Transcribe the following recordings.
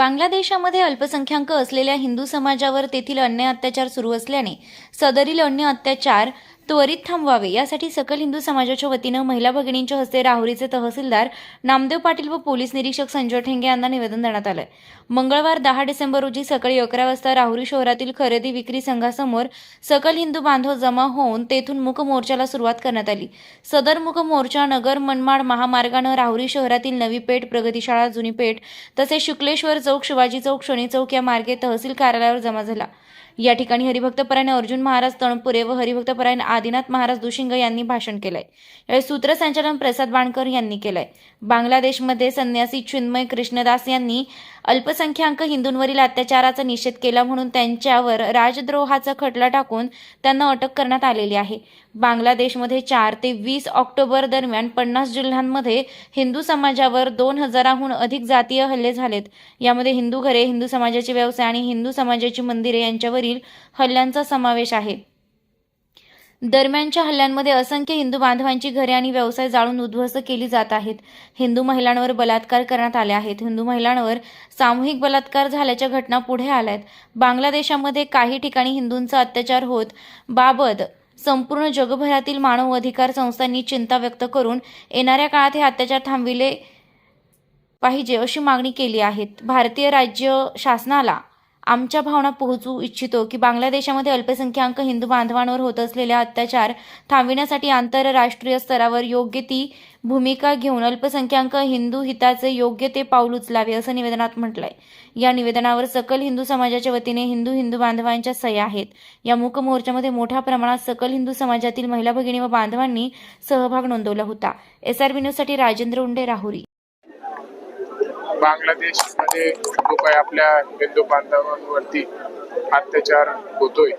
बांगलादेशामध्ये अल्पसंख्याक असलेल्या हिंदू समाजावर तेथील अन्याय अत्याचार सुरू असल्याने सदरील अन्य अत्याचार त्वरित थांबवावे. यासाठी सकल हिंदू समाजाच्या वतीनं महिला भगिनींच्या हस्ते राहुरीचे तहसीलदार नामदेव पाटील व पोलीस निरीक्षक संजय ठेंगे यांना निवेदन देण्यात आलंय. मंगळवार दहा डिसेंबर रोजी सकाळी अकरा वाजता राहुरी शहरातील खरेदी विक्री संघासमोर सकल हिंदू बांधव जमा होऊन तेथून मुक मोर्चाला सुरुवात करण्यात आली. सदर मुक मोर्चा नगर मनमाड महामार्गानं राहुरी शहरातील नवी पेठ प्रगतीशाळा जुनी पेठ तसेच शुक्लेश्वर चौक शिवाजी चौक शनी चौक या मार्गे तहसील कार्यालयावर जमा झाला. या ठिकाणी हरिभक्तपरायण अर्जुन महाराज तणपुरे व हरिभक्तपरायण आदिनाथ महाराज दुशिंग यांनी भाषण केलंय. यावेळी सूत्रसंचालन प्रसाद बाणकर यांनी केलंय. बांगलादेशमध्ये संन्यासी चिन्मय कृष्णदास यांनी अल्पसंख्याक हिंदूंवरील अत्याचाराचा निषेध केला म्हणून त्यांच्यावर राजद्रोहाचा खटला टाकून त्यांना अटक करण्यात आलेली आहे. बांगलादेशमध्ये चार ते वीस ऑक्टोबर दरम्यान पन्नास जिल्ह्यांमध्ये हिंदू समाजावर दोन हजाराहून अधिक जातीय हल्ले झालेत. यामध्ये हिंदू घरे हिंदू समाजाचे व्यवसाय आणि हिंदू समाजाची मंदिरे यांच्यावरील हल्ल्यांचा समावेश आहे. दरम्यानच्या हल्ल्यांमध्ये असंख्य हिंदू बांधवांची घरे आणि व्यवसाय जाळून उद्ध्वस्त केली जात आहेत. हिंदू महिलांवर बलात्कार करण्यात आले आहेत. हिंदू महिलांवर सामूहिक बलात्कार झाल्याच्या घटना पुढे आल्या आहेत बांगलादेशामध्ये काही ठिकाणी हिंदूंचा अत्याचार होत बाबत संपूर्ण जगभरातील मानव अधिकार संस्थांनी चिंता व्यक्त करून येणाऱ्या काळात हे अत्याचार थांबविले पाहिजे अशी मागणी केली आहे. भारतीय राज्य शासनाला आमच्या भावना पोहोचू इच्छितो की बांगलादेशामध्ये अल्पसंख्याक हिंदू बांधवांवर होत असलेल्या अत्याचार थांबविण्यासाठी आंतरराष्ट्रीय स्तरावर योग्य ती भूमिका घेऊन अल्पसंख्याक हिंदू हिताचे योग्य ते पाऊल उचलावे असं निवेदनात म्हटलंय. या निवेदनावर सकल हिंदू समाजाच्या वतीने हिंदू हिंदू बांधवांच्या सह्या आहेत. या मूक मोर्चामध्ये मोठ्या प्रमाणात सकल हिंदू समाजातील महिला भगिनी व बांधवांनी सहभाग नोंदवला होता. एसआरबी न्यूजसाठी राजेंद्र उंडे राहुरी. बांगलादेशमध्ये जो काही आपल्या हिंदू बांधवांवरती अत्याचार होतोय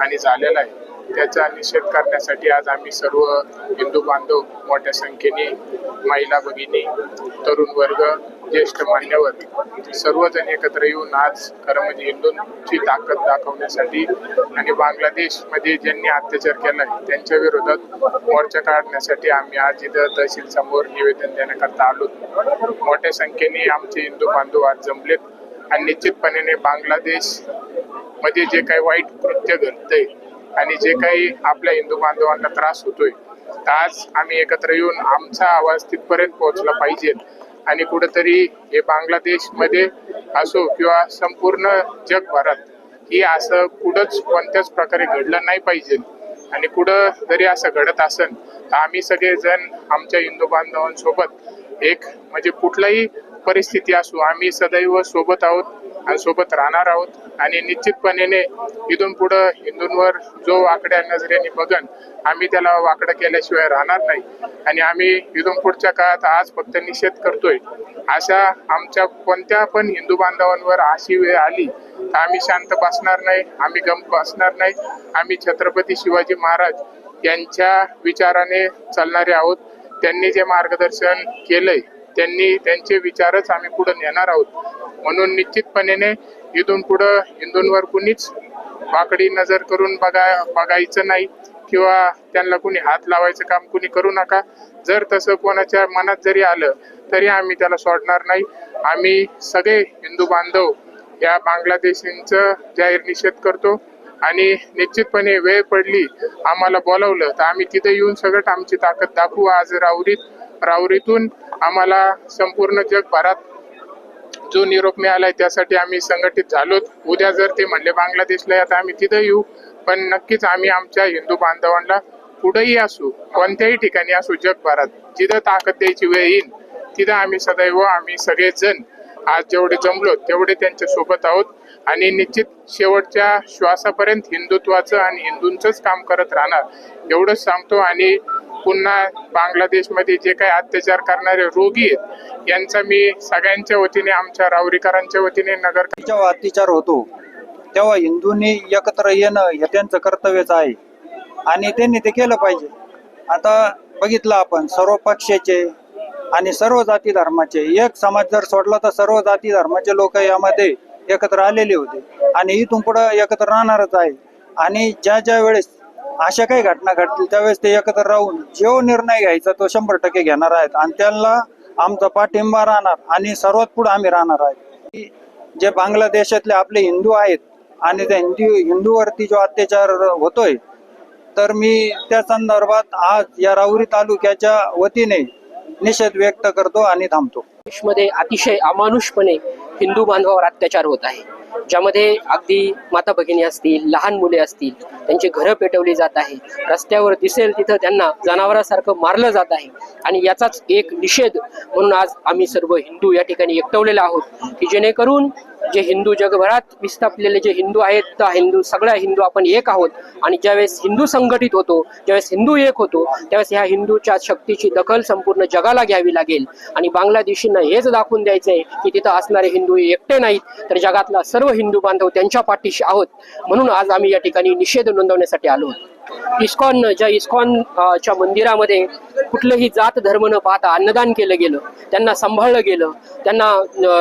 आणि झालेला आहे. त्याचा निषेध करण्यासाठी आज आम्ही सर्व हिंदू बांधव मोठ्या संख्येने महिला भगिनी तरुण वर्ग ज्येष्ठ मान्यवर सर्वजण एकत्र येऊन आज खरं म्हणजे हिंदूंची ताकद दाखवण्यासाठी आणि बांगलादेशमध्ये ज्यांनी अत्याचार केलाय त्यांच्या विरोधात मोर्चा काढण्यासाठी आम्ही आज इथं तहसील समोर निवेदन देण्याकरता आलो. मोठ्या संख्येने आमचे हिंदू बांधव आज जमलेत आणि निश्चितपणे बांगलादेशमध्ये जे काही वाईट कृत्य घडतंय आणि जे काही आपल्या हिंदू बांधवांना त्रास होतोय आज आम्ही एकत्र येऊन आमचा आवाज तिथपर्यंत पोहोचला पाहिजे आणि कुठंतरी हे बांगलादेशमध्ये असो किंवा संपूर्ण जगभरात ही असं कुठंच कोणत्याच प्रकारे घडलं नाही पाहिजे. आणि कुठं जरी असं घडत असेल तर आम्ही सगळेजण आमच्या हिंदू बांधवांसोबत एक म्हणजे कुठलाही परिस्थिती असो आम्ही सदैव सोबत आहोत. आणि सोबत राहणार आहोत. आणि निश्चितपणे इथून पुढं हिंदूंवर जो वाकड्या नजरेने बघन आम्ही त्याला वाकडं केल्याशिवाय राहणार नाही. आणि आम्ही इथून पुढच्या काळात आज फक्त निषेध करतोय. अशा आमच्या कोणत्या पण हिंदू बांधवांवर अशी वेळ आली तर आम्ही शांत बसणार नाही आम्ही गम बसणार नाही. आम्ही छत्रपती शिवाजी महाराज यांच्या विचाराने चालणारे आहोत. त्यांनी जे मार्गदर्शन केलंय त्यांनी त्यांचे विचारच आम्ही पुढे नेणार आहोत. म्हणून निश्चितपणे इथून पुढं हिंदूंवर कुणीच वाकडी नजर करून बघा बघायचं नाही किंवा त्यांना कुणी हात लावायचं काम कुणी करू नका. जर तसं कोणाच्या मनात जरी आलं तरी आम्ही त्याला सोडणार नाही. आम्ही सगळे हिंदू बांधव या बांगलादेशींचं जाहीर निषेध करतो आणि निश्चितपणे वेळ पडली आम्हाला बोलावलं तर आम्ही तिथे येऊन सगळं आमची ताकद दाखवू. आज राऊरीत राहुरीतून आम्हाला संपूर्ण जगभरात जो निरोप मिळालाय त्यासाठी आम्ही संघटित झालोत. उद्या जर ते म्हणले बांगलादेशला आता आम्ही तिथं येऊ पण नक्कीच आम्ही आमच्या हिंदू बांधवांना कुठेही असू कोणत्याही ठिकाणी असू जगभरात जिथं ताकद द्यायची वेळ येईल तिथं आम्ही सदैव आम्ही सगळेजण आज जेवढे जमलो तेवढे त्यांच्यासोबत आहोत. आणि निश्चित शेवटच्या श्वासापर्यंत हिंदुत्वाचं आणि हिंदूंचंच काम करत राहणार एवढंच सांगतो. आणि पुन्हा बांगलादेशमध्ये जे काही अत्याचार करणारे रोगी आहेत यांचा मी सगळ्यांच्या वतीने आमच्या रावरीकरांच्या वतीने नगर जेव्हा अत्याचार होतो तेव्हा हिंदूंनी एकत्र येणं हे त्यांचं कर्तव्यच आहे. आणि त्यांनी ते केलं पाहिजे. आता बघितलं आपण सर्व पक्षाचे आणि सर्व जाती धर्माचे एक समाज जर सोडला तर सर्व जाती धर्माचे लोक यामध्ये एकत्र आलेले होते. आणि इथून पुढं एकत्र राहणारच आहे. आणि ज्या ज्या वेळेस अशा काही घटना घडतील त्यावेळेस ते एकत्र राहून जो निर्णय घ्यायचा तो शंभर टक्के घेणार आहेत. आणि त्यांना आमचा पाठिंबा राहणार आणि सर्वात पुढे आम्ही राहणार आहे. जे बांगलादेशातले आपले हिंदू आहेत आणि त्या हिंदू हिंदूवरती जो अत्याचार होतोय तर मी त्या संदर्भात आज या राहुरी तालुक्याच्या वतीने निषेध व्यक्त करतो आणि थांबतो. देशमध्ये अतिशय अमानुषपणे हिंदू बांधवावर अत्याचार होत आहे. ज्यामध्ये अगदी माता भगिनी असतील लहान मुले असतील त्यांची घरं पेटवली जात आहे. रस्त्यावर दिसेल तिथं त्यांना जनावरांसारखं मारलं जात आहे. आणि याचाच एक निषेध म्हणून आज आम्ही सर्व हिंदू या ठिकाणी एकटवलेला आहोत की जेणेकरून जे हिंदू जगभरात विस्थापलेले जे हिंदू आहेत त्या हिंदू सगळ्या हिंदू आपण एक आहोत. आणि ज्यावेळेस हिंदू संघटित होतो ज्यावेळेस हिंदू एक होतो त्यावेळेस ह्या हिंदूच्या शक्तीची दखल संपूर्ण जगाला घ्यावी लागेल. आणि बांगलादेशींना हेच दाखवून द्यायचं आहे की तिथं असणारे हिंदू एकटे नाहीत तर जगातला सर्व हिंदू बांधव त्यांच्या पाठीशी आहोत. म्हणून आज आम्ही या ठिकाणी निषेध नोंदवण्यासाठी आलो. आहोत इस्कॉन ज्या इस्कॉन च्या मंदिरामध्ये कुठलंही जात धर्म न पाहता अन्नदान केलं गेलं त्यांना सांभाळलं गेलं त्यांना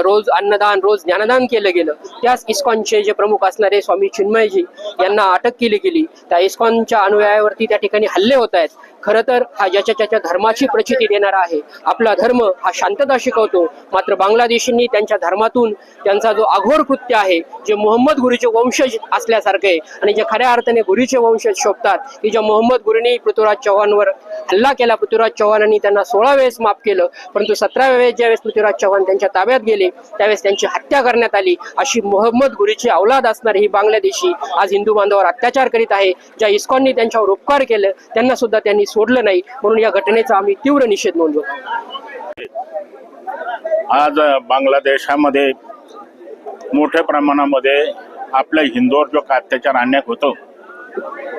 रोज अन्नदान रोज ज्ञानदान केलं गेलं. त्याच इस्कॉनचे जे प्रमुख असणारे स्वामी चिन्मयजी यांना अटक केली गेली. त्या इस्कॉनच्या अनुयायावरती त्या ठिकाणी हल्ले होत आहेत. खरं तर हा ज्याच्या त्याच्या धर्माची प्रचिती देणारा आहे. आपला धर्म हा शांतता शिकवतो. मात्र बांगलादेशींनी त्यांच्या धर्मातून त्यांचा जो आघोर कृत्य आहे जे मोहम्मद गुरुचे वंशज असल्यासारखे आणि जे खऱ्या अर्थाने गुरुचे वंशज शोभतात की ज्या मोहम्मद गुरुने पृथ्वीराज चव्हाणवर हल्ला केला पृथ्वीराज चव्हाणांनी त्यांना सोळा वेळेस माफ केलं परंतु सतराव्या वेळेस ज्यावेळेस पृथ्वीराज चव्हाण त्यांच्या ताब्यात गेले त्यावेळेस त्यांची हत्या करण्यात आली. अशी मोहम्मद गुरुची अवलाद असणारी ही बांगलादेशी आज हिंदू बांधवावर अत्याचार करीत आहे. ज्या इस्कॉननी त्यांच्यावर उपकार केले त्यांना सुद्धा त्यांनी सोडलं नाही म्हणून या घटनेचा आम्ही तीव्र निषेध नोंदवतो. आज बांगलादेशामध्ये मोठ्या प्रमाणामध्ये आपल्या हिंदूवर जो का अत्याचार आणण्यात होतो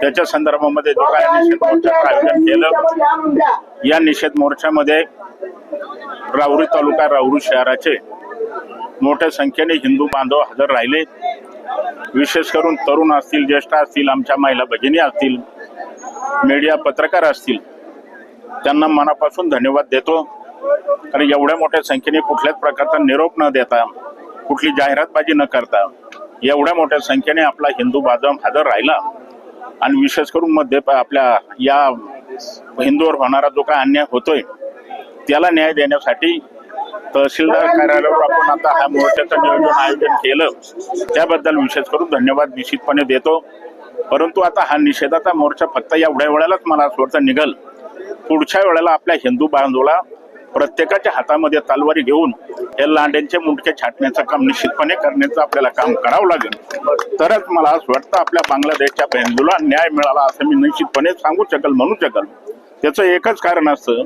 त्याच्या संदर्भामध्ये जो काय निषेध मोर्चाचं आयोजन केलं या निषेध मोर्चामध्ये राहुरी तालुका राहुरी शहराचे मोठ्या संख्येने हिंदू बांधव हजर राहिले. विशेष करून तरुण असतील ज्येष्ठ असतील आमच्या महिला भगिनी असतील मीडिया पत्रकार असतील त्यांना मनापासून धन्यवाद देतो. कारण एवढ्या मोठ्या संख्येने कुठल्याच प्रकारचा निरोप न देता कुठली जाहिरातबाजी न करता एवढ्या मोठ्या संख्येने आपला हिंदू बांधव हजर राहिला. आणि विशेष करून मध्ये प- आपल्या या हिंदूवर होणारा जो काय अन्याय होतोय त्याला न्याय देण्यासाठी तहसीलदार कार्यालयावर आपण आता हा मोर्चाचं नियोजन आयोजन केलं. त्याबद्दल विशेष करून धन्यवाद निश्चितपणे देतो. परंतु आता हा निषेधाचा मोर्चा फक्त एवढ्या वेळेलाच मला असं वाटतं निघल. पुढच्या वेळेला आपल्या हिंदू बांधवाला प्रत्येकाच्या हातामध्ये तलवारी घेऊन हे लांड्यांचे मुंडके छाटण्याचं काम निश्चितपणे करण्याचं आपल्याला काम करावं लागेल. तरच मला असं वाटतं आपल्या बांगलादेशच्या हिंदूला न्याय मिळाला असं मी निश्चितपणे सांगू शकेल म्हणू शकेल. त्याचं एकच कारण असतं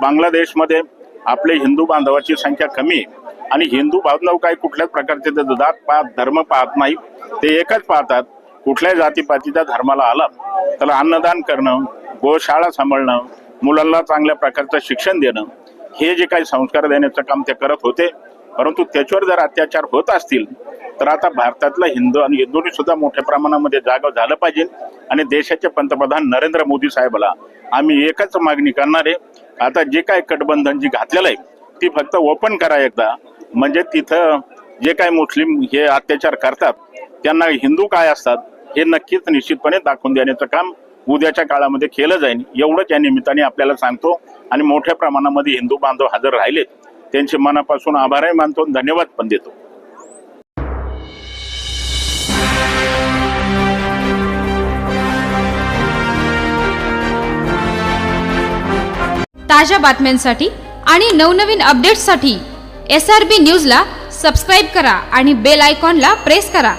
बांगलादेशमध्ये आपले हिंदू बांधवाची संख्या कमी आहे आणि हिंदू बांधव काही कुठल्याच प्रकारचे ते जात पाहत धर्म पाहत नाही ते एकच पाहतात कुठल्याही जातीपातीच्या धर्माला आला त्याला अन्नदान करणं गोशाळा सांभाळणं मुलांना चांगल्या प्रकारचं शिक्षण देणं हे जे काही संस्कार देण्याचं काम ते करत होते. परंतु त्याच्यावर जर अत्याचार होत असतील तर आता भारतातला हिंदू आणि हिंदूंनी सुद्धा मोठ्या प्रमाणामध्ये जागा झालं पाहिजे. आणि देशाचे पंतप्रधान नरेंद्र मोदी साहेबाला आम्ही एकच मागणी करणार आहे. आता जे काय कटबंधन जी घातलेलं आहे ती फक्त ओपन करा एकदा. म्हणजे तिथं जे काय मुस्लिम हे अत्याचार करतात त्यांना हिंदू काय असतात हे नक्कीच निश्चितपणे दाखवून देण्याचं काम उद्याच्या काळामध्ये केलं जाईल. एवढंच या निमित्ताने आपल्याला सांगतो आणि मोठ्या प्रमाणामध्ये हिंदू बांधव हजर राहिलेत. त्यांचे मनापासून आभारही मानतो धन्यवाद पण देतो. ताज्या बातम्यांसाठी आणि नवनवीन अपडेट्ससाठी एस आर बी न्यूजला सबस्क्राईब करा आणि बेल आयकॉनला प्रेस करा.